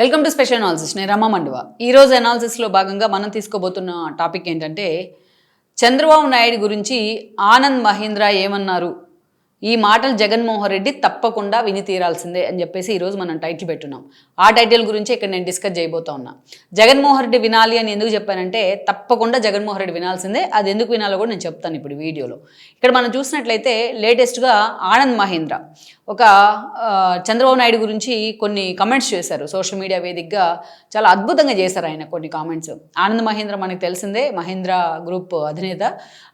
Welcome to special analysis నేను రమా మండువా. ఈరోజు అనాలిసిస్లో భాగంగా మనం తీసుకోబోతున్న టాపిక్ ఏంటంటే చంద్రబాబు నాయుడు గురించి ఆనంద్ మహీంద్ర ఏమన్నారు? ఈ మాటలు జగన్మోహన్ రెడ్డి తప్పకుండా విని తీరాల్సిందే అని చెప్పేసి ఈరోజు మనం టైటిల్ పెట్టున్నాం. ఆ టైటిల్ గురించి ఇక్కడ నేను డిస్కస్ చేయబోతా ఉన్నా. జగన్మోహన్ రెడ్డి వినాలి అని ఎందుకు చెప్పానంటే తప్పకుండా జగన్మోహన్ రెడ్డి వినాల్సిందే. అది ఎందుకు వినాలో కూడా నేను చెప్తాను ఇప్పుడు వీడియోలో. ఇక్కడ మనం చూసినట్లయితే లేటెస్ట్గా ఆనంద్ మహీంద్ర ఒక చంద్రబాబు నాయుడు గురించి కొన్ని కమెంట్స్ చేశారు. సోషల్ మీడియా వేదికగా చాలా అద్భుతంగా చేశారు ఆయన కొన్ని కామెంట్స్ ఆనంద్ మహేంద్ర మనకు తెలిసిందే మహేంద్ర గ్రూప్ అధినేత.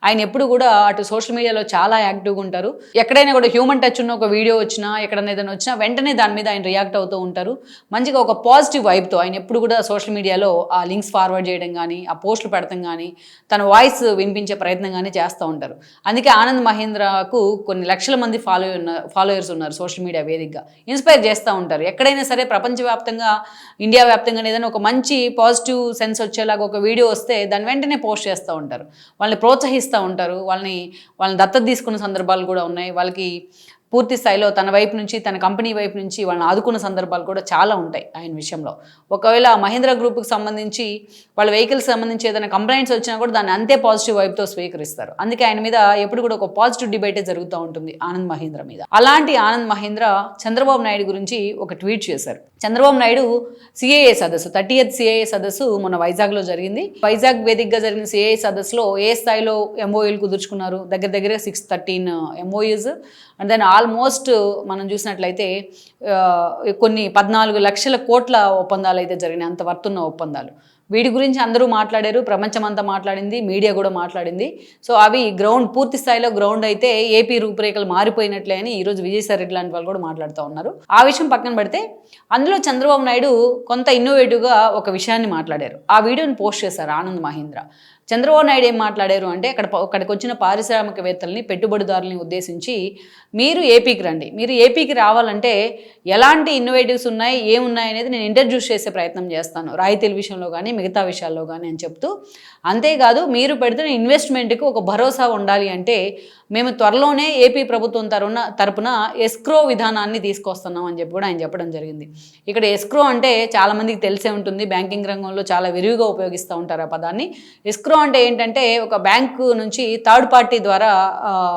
ఆయన ఎప్పుడు కూడా అటు సోషల్ మీడియాలో చాలా యాక్టివ్గా ఉంటారు. ఎక్కడ ఎక్కడైనా కూడా హ్యూమన్ టచ్ ఉన్న ఒక వీడియో వచ్చినా ఎక్కడైనా ఏదైనా వచ్చినా వెంటనే దాని మీద ఆయన రియాక్ట్ అవుతూ ఉంటారు. మంచిగా ఒక పాజిటివ్ వైబ్తో ఆయన ఎప్పుడు కూడా సోషల్ మీడియాలో ఆ లింక్స్ ఫార్వర్డ్ చేయడం కానీ ఆ పోస్టులు పెడతాం కానీ తన వాయిస్ వినిపించే ప్రయత్నం కానీ చేస్తూ ఉంటారు. అందుకే ఆనంద్ మహేంద్రకు కొన్ని లక్షల మంది ఫాలో ఉన్న ఫాలోయర్స్ ఉన్నారు సోషల్ మీడియా వేదికగా. ఇన్స్పైర్ చేస్తూ ఉంటారు. ఎక్కడైనా సరే ప్రపంచవ్యాప్తంగా ఇండియా వ్యాప్తంగా ఏదైనా ఒక మంచి పాజిటివ్ సెన్స్ వచ్చేలాగా ఒక వీడియో వస్తే దాన్ని వెంటనే పోస్ట్ చేస్తూ ఉంటారు. వాళ్ళని ప్రోత్సహిస్తూ ఉంటారు. వాళ్ళని వాళ్ళని దత్తత తీసుకున్న సందర్భాలు కూడా ఉన్నాయి. వాళ్ళకి పూర్తి స్థాయిలో తన వైపు నుంచి తన కంపెనీ వైపు నుంచి వాళ్ళని ఆదుకున్న సందర్భాలు కూడా చాలా ఉంటాయి ఆయన విషయంలో. ఒకవేళ మహేంద్ర గ్రూప్కి సంబంధించి వాళ్ళ వెహికల్స్ సంబంధించి ఏదైనా కంప్లైంట్స్ వచ్చినా కూడా దాన్ని అంతే పాజిటివ్ వైపుతో స్వీకరిస్తారు. అందుకే ఆయన మీద ఎప్పుడు కూడా ఒక పాజిటివ్ డిబేటే జరుగుతూ ఉంటుంది ఆనంద్ మహేంద్ర మీద. అలాంటి ఆనంద్ మహేంద్ర చంద్రబాబు నాయుడు గురించి ఒక ట్వీట్ చేశారు. చంద్రబాబు నాయుడు సిఏఏ సదస్సు థర్టీ ఎయిత్ సిఏఏ సదస్సు మొన్న వైజాగ్లో జరిగింది. వైజాగ్ వేదికగా జరిగిన సిఏఏ సదస్సులో ఏ స్థాయిలో ఎంఓయూలు కుదుర్చుకున్నారు? దగ్గర దగ్గర six thirteen MoUs and then almost మనం చూసినట్లయితే కొన్ని పద్నాలుగు లక్షల కోట్ల ఒప్పందాలు అయితే జరిగినాయి. అంత వర్తున్న ఒప్పందాలు. వీటి గురించి అందరూ మాట్లాడారు ప్రపంచమంతా మాట్లాడింది మీడియా కూడా మాట్లాడింది. సో అవి గ్రౌండ్ పూర్తి స్థాయిలో గ్రౌండ్ అయితే ఏపీ రూపురేఖలు మారిపోయినట్లే అని ఈరోజు విజయసాయి రెడ్డి లాంటి వాళ్ళు కూడా మాట్లాడుతూ ఉన్నారు. ఆ విషయం పక్కన పెడితే అందులో చంద్రబాబు నాయుడు కొంత ఇన్నోవేటివ్గా ఒక విషయాన్ని మాట్లాడారు. ఆ వీడియోని పోస్ట్ చేశారు ఆనంద్ మహీంద్ర. చంద్రబాబు నాయుడు ఏం మాట్లాడారు అంటే అక్కడ అక్కడికి వచ్చిన పారిశ్రామికవేత్తల్ని పెట్టుబడిదారుల్ని ఉద్దేశించి మీరు ఏపీకి రండి. మీరు ఏపీకి రావాలంటే ఎలాంటి ఇన్నోవేటివ్స్ ఉన్నాయి ఏమున్నాయి అనేది నేను ఇంట్రడ్యూస్ చేసే ప్రయత్నం చేస్తాను. రాయితీల విషయంలో కానీ మిగతా విషయాల్లో కానీ అని చెప్తూ. అంతేకాదు మీరు పెడుతున్న ఇన్వెస్ట్మెంట్కి ఒక భరోసా ఉండాలి అంటే మేము త్వరలోనే ఏపీ ప్రభుత్వం తరుణ తరపున ఎస్క్రో విధానాన్ని తీసుకొస్తున్నాం అని చెప్పి కూడా ఆయన చెప్పడం జరిగింది. ఇక్కడ ఎస్క్రో అంటే చాలామందికి తెలిసే ఉంటుంది. బ్యాంకింగ్ రంగంలో చాలా విరివిగా ఉపయోగిస్తూ ఉంటారు ఆ పదాన్ని. ఎస్క్రో అంటే ఏంటంటే ఒక బ్యాంకు నుంచి థర్డ్ పార్టీ ద్వారా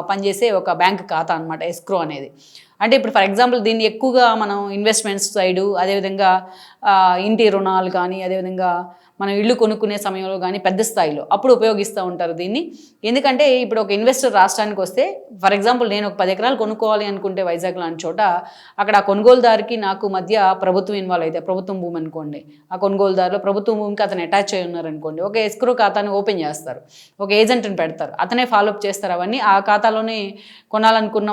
పనిచేసే ఒక బ్యాంక్ ఖాతా అనమాట ఎస్క్రో అనేది. అంటే ఇప్పుడు ఫర్ ఎగ్జాంపుల్ దీన్ని ఎక్కువగా మనం ఇన్వెస్ట్మెంట్స్ సైడు అదేవిధంగా ఇంటి రుణాలు కానీ అదేవిధంగా మనం ఇల్లు కొనుక్కునే సమయంలో కానీ పెద్ద స్థాయిలో అప్పుడు ఉపయోగిస్తూ ఉంటారు దీన్ని. ఎందుకంటే ఇప్పుడు ఒక ఇన్వెస్టర్ రాష్ట్రానికి వస్తే ఫర్ ఎగ్జాంపుల్ నేను ఒక పది ఎకరాలు కొనుక్కోవాలి అనుకుంటే వైజాగ్ లాంటి చోట అక్కడ ఆ కొనుగోలుదారుకి నాకు మధ్య ప్రభుత్వం ఇన్వాల్వ్ అయితే ప్రభుత్వం భూమి అనుకోండి ఆ కొనుగోలుదారులో ప్రభుత్వం భూమికి అతను అటాచ్ అయి ఉన్నారనుకోండి ఒక ఎస్క్రో ఖాతాను ఓపెన్ చేస్తారు ఒక ఏజెంట్ని పెడతారు అతనే ఫాలోఅప్ చేస్తారు అవన్నీ ఆ ఖాతాలోనే కొనాలనుకున్న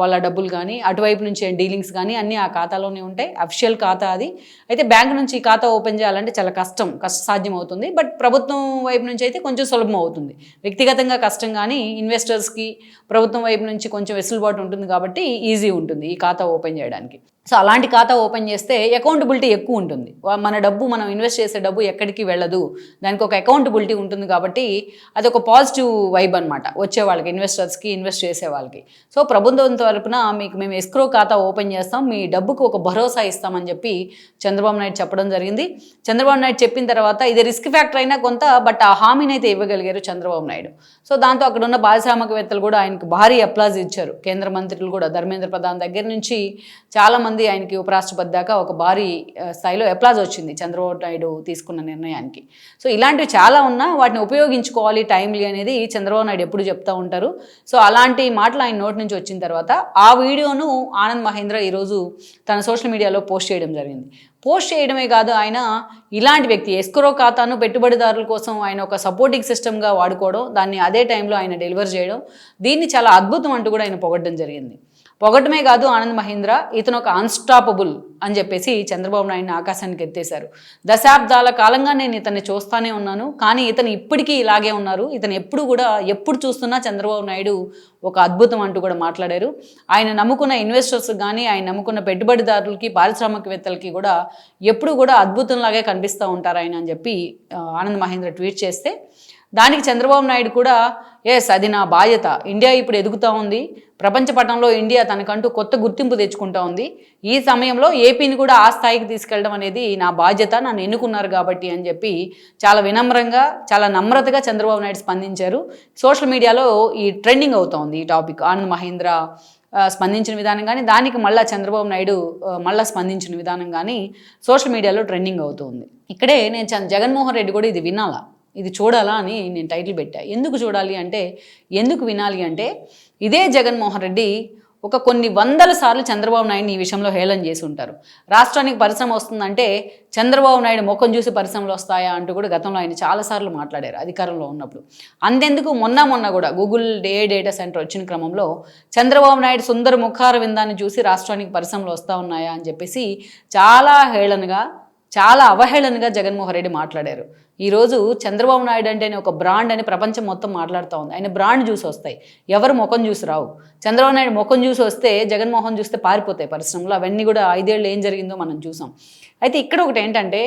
వాళ్ళ డబ్బు డబ్బులు కానీ అటువైపు నుంచి డీలింగ్స్ కానీ అన్నీ ఆ ఖాతాలోనే ఉంటాయి. అఫిషియల్ ఖాతా అది. అయితే బ్యాంక్ నుంచి ఈ ఖాతా ఓపెన్ చేయాలంటే చాలా కష్టం సాధ్యం అవుతుంది బట్ ప్రభుత్వం వైపు నుంచి అయితే కొంచెం సులభం అవుతుంది. వ్యక్తిగతంగా కష్టం కానీ ఇన్వెస్టర్స్కి ప్రభుత్వం వైపు నుంచి కొంచెం వెసులుబాటు ఉంటుంది కాబట్టి ఈజీ ఉంటుంది ఈ ఖాతా ఓపెన్ చేయడానికి. సో అలాంటి ఖాతా ఓపెన్ చేస్తే అకౌంటబిలిటీ ఎక్కువ ఉంటుంది. మన డబ్బు మనం ఇన్వెస్ట్ చేసే డబ్బు ఎక్కడికి వెళ్ళదు. దానికి ఒక అకౌంటబిలిటీ ఉంటుంది కాబట్టి అది ఒక పాజిటివ్ వైబ్ అనమాట వచ్చే వాళ్ళకి ఇన్వెస్టర్స్కి ఇన్వెస్ట్ చేసే వాళ్ళకి. సో ప్రభుత్వం తరపున మీకు మేము ఎస్క్రో ఖాతా ఓపెన్ చేస్తాం. మీ డబ్బుకు ఒక భరోసా ఇస్తామని చెప్పి చంద్రబాబు నాయుడు చెప్పడం జరిగింది. చంద్రబాబు నాయుడు చెప్పిన తర్వాత ఇది రిస్క్ ఫ్యాక్టర్ అయినా కొంత బట్ ఆ హామీని అయితే ఇవ్వగలిగారు చంద్రబాబు నాయుడు. సో దాంతో అక్కడ ఉన్న పారిశ్రామికవేత్తలు కూడా ఆయనకు భారీ అప్లాజ్ ఇచ్చారు. కేంద్ర మంత్రులు కూడా ధర్మేంద్ర ప్రధాన్ దగ్గర నుంచి చాలామంది ఆయనకి ఉపరాష్ట్రపతి దాకా ఒక భారీ స్థాయిలో అప్లాజ్ వచ్చింది చంద్రబాబు నాయుడు తీసుకున్న నిర్ణయానికి. సో ఇలాంటివి చాలా ఉన్నా వాటిని ఉపయోగించుకోవాలి టైంలీ అనేది చంద్రబాబు నాయుడు ఎప్పుడు చెప్తూ ఉంటారు. సో అలాంటి మాటలు ఆయన నోటి నుంచి వచ్చిన తర్వాత ఆ వీడియోను ఆనంద్ మహేంద్ర ఈరోజు తన సోషల్ మీడియాలో పోస్ట్ చేయడం జరిగింది. పోస్ట్ చేయడమే కాదు ఆయన ఇలాంటి వ్యక్తి ఎస్క్రో ఖాతాను పెట్టుబడిదారుల కోసం ఆయన ఒక సపోర్టింగ్ సిస్టమ్గా వాడుకోవడం దాన్ని అదే టైంలో ఆయన డెలివర్ చేయడం దీన్ని చాలా అద్భుతం అంటూ కూడా ఆయన పొగడ్డం జరిగింది. పొగటమే కాదు ఆనంద్ మహీంద్ర ఇతను ఒక అన్స్టాపబుల్ అని చెప్పేసి చంద్రబాబు నాయుడిని ఆకాశానికి ఎత్తేశారు. దశాబ్దాల కాలంగా నేను ఇతన్ని చూస్తానే ఉన్నాను కానీ ఇతను ఇప్పటికీ ఇలాగే ఉన్నారు. ఇతను ఎప్పుడు కూడా ఎప్పుడు చూస్తున్నా చంద్రబాబు నాయుడు ఒక అద్భుతం అంటూ కూడా మాట్లాడారు. ఆయన నమ్ముకున్న ఇన్వెస్టర్స్ కానీ ఆయన నమ్ముకున్న పెట్టుబడిదారులకి పారిశ్రామికవేత్తలకి కూడా ఎప్పుడు కూడా అద్భుతంలాగే కనిపిస్తూ ఉంటారు ఆయన అని చెప్పి ఆనంద్ మహేంద్ర ట్వీట్ చేస్తే దానికి చంద్రబాబు నాయుడు కూడా ఎస్ అది నా బాధ్యత. ఇండియా ఇప్పుడు ఎదుగుతూ ఉంది. ప్రపంచ పటంలో ఇండియా తనకంటూ కొత్త గుర్తింపు తెచ్చుకుంటా ఉంది. ఈ సమయంలో ఏపీని కూడా ఆ స్థాయికి తీసుకెళ్ళడం అనేది నా బాధ్యత. నన్ను ఎన్నుకున్నారు కాబట్టి అని చెప్పి చాలా వినమ్రంగా చాలా నమ్రతగా చంద్రబాబు నాయుడు స్పందించారు. సోషల్ మీడియాలో ఈ ట్రెండింగ్ అవుతోంది ఈ టాపిక్. ఆనంద్ మహేంద్ర స్పందించిన విధానం కానీ దానికి మళ్ళా చంద్రబాబు నాయుడు మళ్ళా స్పందించిన విధానం కానీ సోషల్ మీడియాలో ట్రెండింగ్ అవుతుంది ఇక్కడే నేను జగన్మోహన్ రెడ్డి కూడా ఇది వినాలా? ఇది చూడాలా అని నేను టైటిల్ పెట్టా. ఎందుకు చూడాలి అంటే ఎందుకు వినాలి అంటే ఇదే జగన్మోహన్ రెడ్డి ఒక కొన్ని వందల సార్లు చంద్రబాబు నాయుడిని ఈ విషయంలో హేళన చేసి ఉంటారు. రాష్ట్రానికి పరిశ్రమ వస్తుందంటే చంద్రబాబు నాయుడు ముఖం చూసి పరిశ్రమలు వస్తాయా అంటూ కూడా గతంలో ఆయన చాలాసార్లు మాట్లాడారు అధికారంలో ఉన్నప్పుడు. అంతెందుకు? మొన్న మొన్న కూడా గూగుల్ డే డేటా సెంటర్ వచ్చిన క్రమంలో చంద్రబాబు నాయుడు సుందర ముఖార విందాన్ని చూసి రాష్ట్రానికి పరిశ్రమలు వస్తూ ఉన్నాయా అని చెప్పేసి చాలా హేళనగా చాలా అవహేళనగా జగన్మోహన్ రెడ్డి మాట్లాడారు. ఈరోజు చంద్రబాబు నాయుడు అంటేనే ఒక బ్రాండ్ అని ప్రపంచం మొత్తం మాట్లాడుతూ ఉంది. ఆయన బ్రాండ్ చూసి వస్తాయి. ఎవరు ముఖం చూసి రావు. చంద్రబాబు నాయుడు ముఖం చూసి వస్తే జగన్మోహన్ చూస్తే పారిపోతాయి పరిశ్రమలు. అవన్నీ కూడా ఐదేళ్ళు ఏం జరిగిందో మనం చూసాం. అయితే ఇక్కడ ఒకటి ఏంటంటే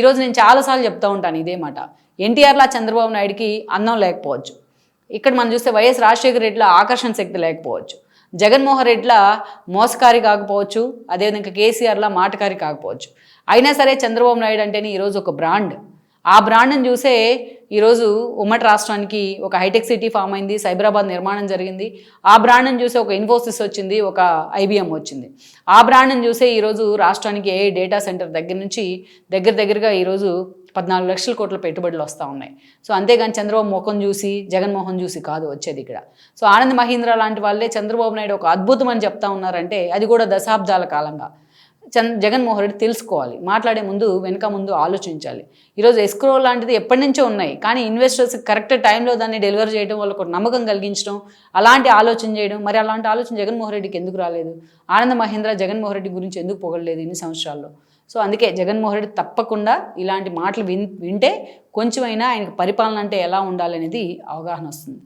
ఈరోజు నేను చాలాసార్లు చెప్తూ ఉంటాను ఇదే మాట. ఎన్టీఆర్లా చంద్రబాబు నాయుడికి అన్నం లేకపోవచ్చు. ఇక్కడ మనం చూస్తే వైఎస్ రాజశేఖర రెడ్డిలో ఆకర్షణ శక్తి లేకపోవచ్చు. జగన్మోహన్ రెడ్డిలా మోసకారి కాకపోవచ్చు అదేవిధంగా కేసీఆర్లా మాటకారి కాకపోవచ్చు. అయినా సరే చంద్రబాబు నాయుడు అంటేనే ఈరోజు ఒక బ్రాండ్. ఆ బ్రాండ్ని చూసే ఈరోజు ఉమ్మడి రాష్ట్రానికి ఒక హైటెక్ సిటీ ఫామ్ అయింది సైబరాబాద్ నిర్మాణం జరిగింది. ఆ బ్రాండ్ని చూసే ఒక ఇన్ఫోసిస్ వచ్చింది ఒక ఐబిఎం వచ్చింది. ఆ బ్రాండ్ని చూసే ఈరోజు రాష్ట్రానికి ఏ డేటా సెంటర్ దగ్గర నుంచి దగ్గర దగ్గరగా ఈరోజు పద్నాలుగు లక్షల కోట్ల పెట్టుబడులు వస్తూ ఉన్నాయి. సో అంతేగాని చంద్రబాబు ముఖం చూసి జగన్మోహన్ చూసి కాదు వచ్చేది ఇక్కడ. సో ఆనంద్ మహీంద్ర లాంటి వాళ్ళే చంద్రబాబు నాయుడు ఒక అద్భుతం అని చెప్తా ఉన్నారంటే అది కూడా దశాబ్దాల కాలంగా. చంద్ జగన్మోహన్ రెడ్డి తెలుసుకోవాలి. మాట్లాడే ముందు వెనక ముందు ఆలోచించాలి. ఈరోజు ఎస్క్రో లాంటిది ఎప్పటి నుంచో ఉన్నాయి. కానీ ఇన్వెస్టర్స్ కరెక్ట్ టైంలో దాన్ని డెలివర్ చేయడం వాళ్ళకు ఒక నమ్మకం కలిగించడం అలాంటి ఆలోచన చేయడం మరి అలాంటి ఆలోచన జగన్మోహన్ రెడ్డికి ఎందుకు రాలేదు? ఆనంద మహేంద్ర జగన్మోహన్ రెడ్డి గురించి ఎందుకు పొగడలేదు ఇన్ని సంవత్సరాల్లో? సో అందుకే జగన్మోహన్ రెడ్డి తప్పకుండా ఇలాంటి మాటలు విన్ వింటే కొంచెమైనా ఆయనకు పరిపాలన అంటే ఎలా ఉండాలనేది అవగాహన వస్తుంది.